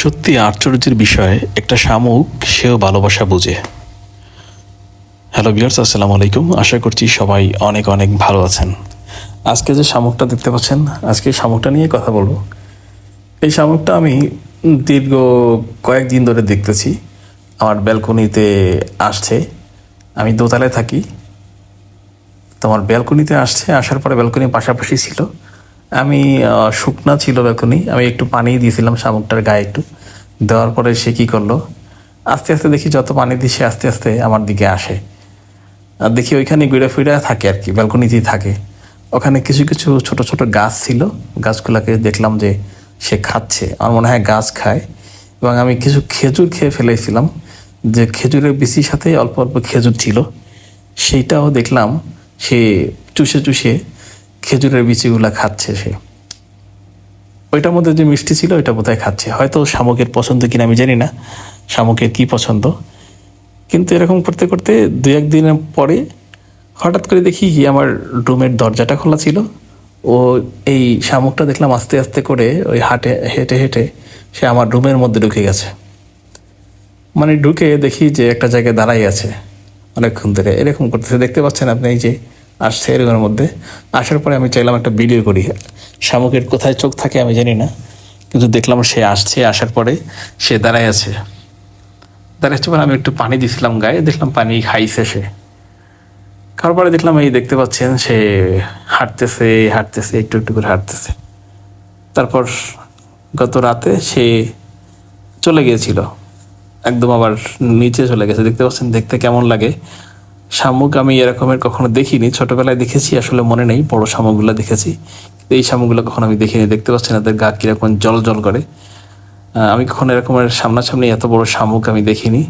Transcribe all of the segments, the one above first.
সত্যি আশ্চর্যের বিষয় একটা শামুক সেও ভালোবাসা বুঝে। হ্যালো বিয়ার্স আসসালামু আলাইকুম। আশা করছি সবাই অনেক অনেক ভালো আছেন। আজকে যে শামুকটা দেখতে পাচ্ছেন, আজকে শামুকটা নিয়ে কথা বলব। এই শামুকটা আমি দীর্ঘ কয়েকদিন ধরে দেখতেছি। আমার ব্যালকনিতে আসছে। আমি দোতলায় থাকি। তোমার ব্যালকনিতে আসছে, আসার পরে ব্যালকনি পাশাপাশি ছিল। আমি শুকনা ছিল ব্যালকনি আমি একটু পানি দিয়েছিলাম শামুকটার গায়ে একটু। দেওয়ার পরে সে কী করল? আস্তে আস্তে দেখি যত পানি দিই সে আস্তে আস্তে আমার দিকে আসে। আর দেখি ওইখানে ঘুরে ফিরে থাকে আর কি, ব্যালকনিতেই থাকে। ওখানে কিছু কিছু ছোট ছোট গাছ ছিল। গাছগুলোকে দেখলাম যে সে খাচ্ছে। আমার মনে হয় গাছ খায়। এবং আমি কিছু খেজুর খেয়ে ফেলেছিলাম। যে খেজুরের বিচির সাথে অল্প অল্প খেজুর ছিল, সেইটাও দেখলাম সে চুষে চুষে খেজুরের বিচিগুলা খাচ্ছে সে। ওইটার মধ্যে যে মিষ্টি ছিল, ওইটা বোধহয় খাচ্ছে। হয়তো শামুকের পছন্দ কিনা আমি জানি না, শামুকের কি পছন্দ। কিন্তু এরকম করতে করতে দু একদিনের পরে হঠাৎ করে দেখি কি আমার রুমের দরজাটা খোলা ছিল। ও এই শামুকটা দেখলাম আস্তে আস্তে করে ওই হাটে, হেঁটে হেঁটে সে আমার রুমের মধ্যে ঢুকে গেছে। মানে ঢুকে দেখি যে একটা জায়গায় দাঁড়াই আছে। অনেকক্ষণ ধরে এরকম করতেছে। দেখতে পাচ্ছেন আপনি এই যে আসছে এরকমের মধ্যে। আসার পরে আমি চাইলাম একটা ভিডিও করি। শামুকের কোথায় চোখ থাকে আমি জানি না, কিন্তু দেখলাম সে আসছে, আসার পরে সে দাঁড়ায় আছে। দাঁড়াচ্ছে পরে আমি একটু পানি দিছিলাম গায়ে, দেখলাম পানি খাইছে সে। খাওয়ার পরে দেখলাম এই দেখতে পাচ্ছেন সে হাঁটতেছে হাঁটতেছে, একটু একটু করে হাঁটতেছে। তারপর গত রাতে সে চলে গিয়েছিল। একদম আবার নিচে চলে গেছে। দেখতে পাচ্ছেন, দেখতে কেমন লাগে। শামুক আমি এরকমের কখনো দেখিনি। ছোটবেলায় দেখেছি, আসলে মনে নেই, বড় শামুকগুলো দেখেছি। এই শামুকগুলো কখনো আমি দেখিনি, দেখতে পাচ্ছি না, তাদের গা কীরকম জল জল করে আমি কখনো এরকমের সামনাসামনি এত বড় শামুক আমি দেখিনি,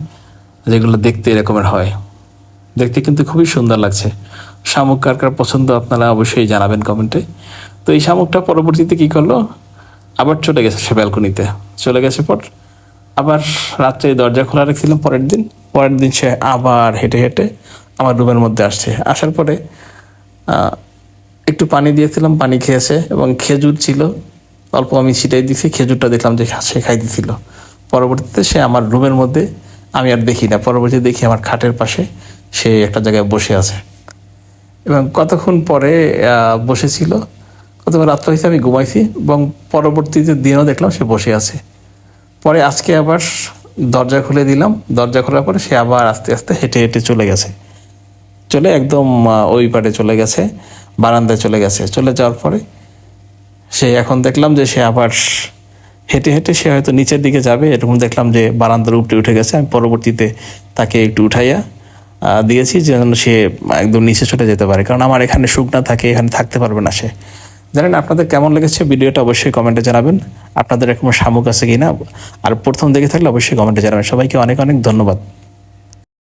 যেগুলো দেখতে এরকমের হয়। দেখতে কিন্তু খুবই সুন্দর লাগছে। শামুক কার কার পছন্দ আপনারা অবশ্যই জানাবেন কমেন্টে। তো এই শামুকটা পরবর্তীতে কি করল? আবার চলে গেছে সে ব্যালকনিতে। চলে গেছে পর আবার রাত্রে দরজা খোলা রেখেছিলাম পরের দিন। পরের দিন সে আবার হেঁটে হেঁটে আমার রুমের মধ্যে আসছে। আসার পরে একটু পানি দিয়েছিলাম, পানি খেয়েছে এবং খেজুর ছিল। অল্প আমি ছিটাই দিছি, খেজুরটা দেখলাম যে সে খাই দিছিল। পরবর্তীতে সে আমার রুমের মধ্যে, আমি আর দেখি না। পরবর্তীতে দেখি আমার খাটের পাশে সে একটা জায়গায় বসে আছে। এবং কতক্ষণ পরে বসেছিল, কতক্ষণ রাত্র হয়েছে, আমি ঘুমাইছি এবং পরবর্তীতে দিনও দেখলাম সে বসে আছে। পরে আজকে আবার দরজা খুলে দিলাম। দরজা খোলার পরে সে আবার আস্তে আস্তে হেঁটে হেঁটে চলে গেছে। চলে একদম ওই পারে চলে গেছে, বারান্দায় চলে গেছে। চলে যাওয়ার পরে সে এখন দেখলাম যে সে আবার হেঁটে হেঁটে সে হয়তো নিচের দিকে যাবে। এরকম দেখলাম যে বারান্দার উপরে উঠে গেছে। আমি পরবর্তীতে তাকে একটু উঠাইয়া দিয়েছি যেন সে একদম নিচে চলে যেতে পারে। কারণ আমার এখানে শুকনা থাকে, এখানে থাকতে পারবে না সে। জানেন আপনাদের কেমন লেগেছে ভিডিওটা? অবশ্যই কমেন্টে জানাবেন। আপনাদের এরকম শামুক আছে কি না আর প্রথম দেখে থাকলে অবশ্যই কমেন্টে জানাবেন। সবাইকে অনেক অনেক ধন্যবাদ।